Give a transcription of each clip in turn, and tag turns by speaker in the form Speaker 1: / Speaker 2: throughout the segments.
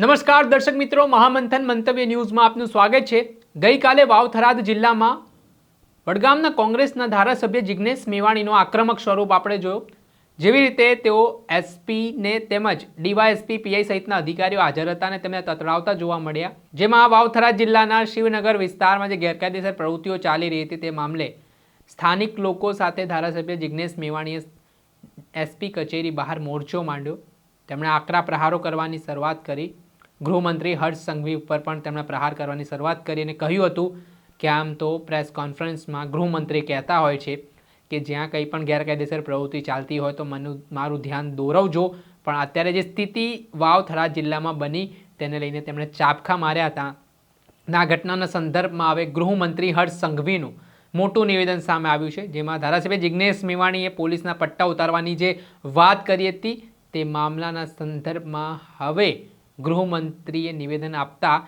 Speaker 1: નમસ્કાર દર્શક મિત્રો, મહામંથન મંતવ્ય ન્યૂઝમાં આપનું સ્વાગત છે. ગઈકાલે વાવથરાદ જિલ્લામાં વડગામના કોંગ્રેસના ધારાસભ્ય જિજ્ઞેશ મેવાણીનો આક્રમક સ્વરૂપ આપણે જોયો. જેવી રીતે તેઓ એસપીને તેમજ ડીવાયએસપી, પીઆઈ સહિતના અધિકારીઓ હાજર હતા અને તેમને તતડાવતા જોવા મળ્યા. જેમાં વાવથરાદ જિલ્લાના શિવનગર વિસ્તારમાં જે ગેરકાયદેસર પ્રવૃત્તિઓ ચાલી રહી હતી તે મામલે સ્થાનિક લોકો સાથે ધારાસભ્ય જિજ્ઞેશ મેવાણીએ એસપી કચેરી બહાર મોરચો માંડ્યો. તેમણે આકરા પ્રહારો કરવાની શરૂઆત કરી. ગૃહમંત્રી હર્ષ સંઘવી ઉપર પણ તેમણે પ્રહાર કરવાની શરૂઆત કરી અને કહ્યું હતું કે આમ તો પ્રેસ કોન્ફરન્સમાં ગૃહમંત્રી કહેતા હોય છે કે જ્યાં કંઈ પણ ગેરકાયદેસર પ્રવૃત્તિ ચાલતી હોય તો મનું, મારું ધ્યાન દોરવજો. પણ અત્યારે જે સ્થિતિ વાવ થરાદ જિલ્લામાં બની તેને લઈને તેમણે ચાપખા માર્યા હતા. ના ઘટનાના સંદર્ભમાં હવે ગૃહમંત્રી હર્ષ સંઘવીનું મોટું નિવેદન સામે આવ્યું છે, જેમાં ધારાસભ્ય જિજ્ઞેશ મેવાણીએ પોલીસના પટ્ટા ઉતારવાની જે વાત કરી હતી તે મામલાના સંદર્ભમાં હવે ગૃહમંત્રીએ નિવેદન આપતા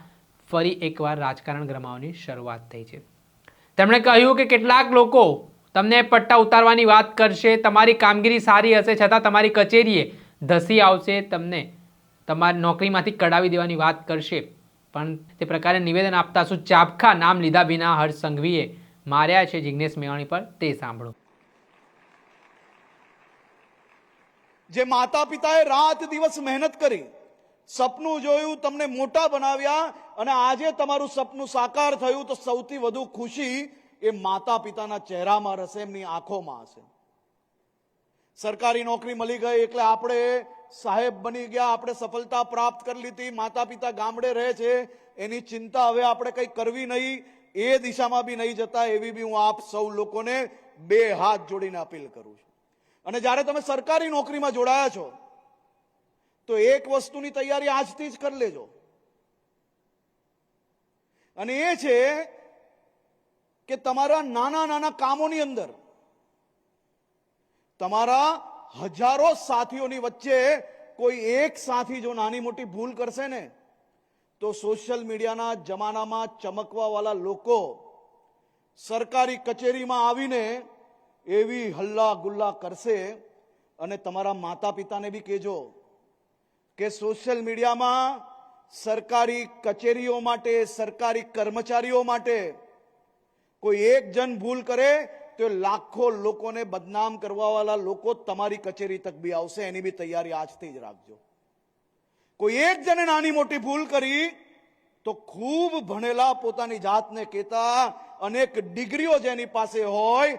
Speaker 1: ફરી એકવાર રાજકારણ ગરમાવાની શરૂઆત થઈ છે. તેમણે કહ્યું કે કેટલાક લોકો તમને પટ્ટા ઉતારવાની વાત કરશે, તમારી કામગીરી સારી હશે, છતાં તમારી કચેરીએ ધસી આવશે, તમને તમારી નોકરીમાંથી કઢાવી દેવાની વાત કરશે. પણ તે પ્રકારે નિવેદન આપતા શું ચાપખા નામ લીધા વિના હર્ષ સંઘવીએ માર્યા છે? જિજ્ઞેશ મેવાણી પર તે સાંભળો.
Speaker 2: જે માતા પિતાએ રાત દિવસ મહેનત કરી સપનું જોયું, તમને મોટા બનાવ્યા અને આજે તમારું સપનું સાકાર થયું તો સૌથી વધુ ખુશી એ માતા પિતાના ચહેરામાં હશે એમની આંખોમાં હશે. સરકારી નોકરી મળી ગઈ એટલે આપણે સાહેબ બની ગયા, આપણે સફળતા પ્રાપ્ત કરી લીધી માતા પિતા ગામડે રહે છે, એની ચિંતા હવે આપણે કંઈ કરવી નહીં, એ દિશામાં બી નહીં જતા, એવી બી હું આપ સૌ લોકોને બે હાથ જોડીને અપીલ કરું છું. અને જ્યારે તમે સરકારી નોકરીમાં જોડાયા છો તો એક વસ્તુની તૈયારી આજથી જ કરી લેજો. અને એ છે કે તમારા નાના નાના કામોની અંદર, તમારા હજારો સાથીઓની વચ્ચે કોઈ એક સાથી જો નાની મોટી ભૂલ કરશે ને, તો સોશિયલ મીડિયાના જમાનામાં ચમકવાવાળા લોકો સરકારી કચેરીમાં આવીને એવી હલ્લા ગુલ્લા કરશે અને તમારા માતા પિતાને બી કહેજો કે સોશિયલ મીડિયામાં સરકારી કચેરીઓ માટે, સરકારી કર્મચારીઓ માટે કોઈ એક જણ ભૂલ કરે, તો લાખો લોકોને બદનામ કરવાવાળા લોકો તમારી કચેરી તક બી આવશે, એની બી તૈયારી આજથી જ રાખજો. કોઈ એક જણે નાની મોટી ભૂલ કરી, તો ખૂબ ભણેલા પોતાની જાતને કહેતા અનેક ડિગ્રીઓ જેની પાસે હોય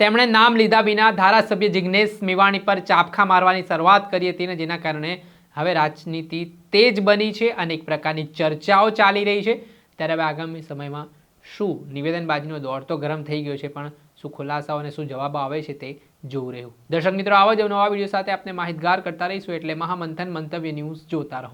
Speaker 1: તેમણે નામ લીધા વિના ધારાસભ્ય જિજ્ઞેશ મેવાણી પર ચાપખા મારવાની શરૂઆત કરી હતી ને જેના કારણે હવે રાજનીતિ તેજ બની છે અને એક પ્રકારની ચર્ચાઓ ચાલી રહી છે. ત્યારે હવે આગામી સમયમાં શું નિવેદનબાજીનો દોર તો ગરમ થઈ ગયો છે, પણ શું ખુલાસાઓ અને શું જવાબો આવે છે તે જોવું રહ્યું. દર્શક મિત્રો, આવા જ નવા વીડિયો સાથે આપણે માહિતગાર કરતા રહીશું એટલે મહામંથન મંતવ્ય ન્યૂઝ જોતા રહો.